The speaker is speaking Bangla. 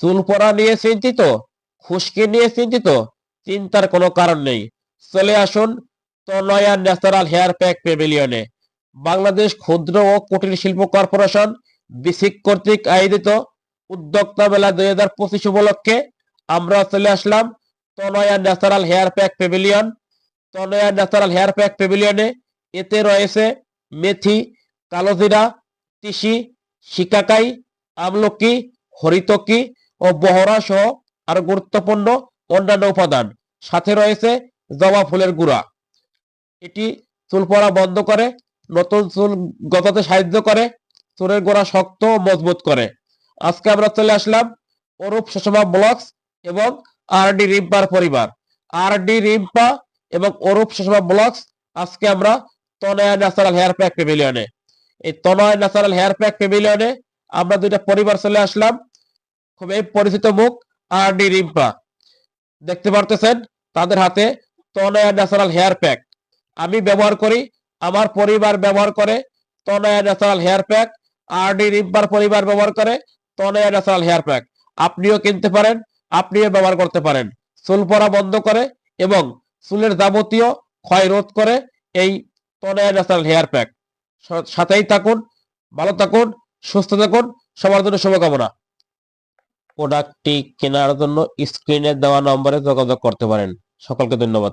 চুল পড়া নিয়ে চিন্তিত, খুশকি নিয়ে চিন্তিত, চিন্তার কোনো কারণ নেই। চলে আসুন তনয়া ন্যাচারাল হেয়ার প্যাক পেভিলিয়নে বাংলাদেশ ক্ষুদ্র ও কুটির শিল্প কর্পোরেশন বিসিক কর্তৃক আয়োজিত উদ্যোক্তা মেলা দুই হাজার পঁচিশ উপলক্ষে আমরা চলে আসলাম Tanaya natural hair pack pavilion Tanaya natural hair pack পেভিলিয়নে এতে রয়েছে মেথি, কালোজিরা, তিসি, শিকাকাই, আমলকি, হরিতকি ও বহরা সহ আরও গুরুত্বপূর্ণ অন্যান্য উপাদান। সাথে রয়েছে জবা ফুলের গুঁড়া। এটি চুল পড়া বন্ধ করে, নতুন চুল গজাতে সাহায্য করে, চুলের গোড়া শক্ত ও মজবুত করে। আজকে আমরা চলে আসলাম অরূপ সুষমা ব্লকস এবং আর ডি রিম্পার পরিবার। আর ডি রিম্পা এবং অরূপ সুষমা ব্লকস আজকে আমরা তনয়া ন্যাচারাল হেয়ার প্যাক পেভিলিয়নে এই তনয় ন্যাচারাল হেয়ার প্যাক পেভিলিয়নে আমরা দুইটা পরিবার চলে আসলাম। খুবই পরিচিত মুখ আর ডি রিম্পা। দেখতে পারতেছেন, তাদের হাতে তনয়া ন্যাচারাল হেয়ার প্যাক। আমি ব্যবহার করি, আমার পরিবার ব্যবহার করে তনয়া ন্যাচারাল হেয়ার প্যাক, আর ডি রিম্পার পরিবার ব্যবহার করে তনয়া ন্যাচারাল হেয়ার প্যাক। আপনিও কিনতে পারেন, আপনিও ব্যবহার করতে পারেন। চুল পড়া বন্ধ করে এবং চুলের যাবতীয় ক্ষয় রোধ করে এই তনয়া ন্যাচারাল হেয়ার প্যাক। সাথেই থাকুন, ভালো থাকুন, সুস্থ থাকুন, সবার জন্য শুভকামনা। প্রোডাক্টটি কেনার জন্য স্ক্রিনে দেওয়া নম্বরে যোগাযোগ করতে পারেন। সকলকে ধন্যবাদ।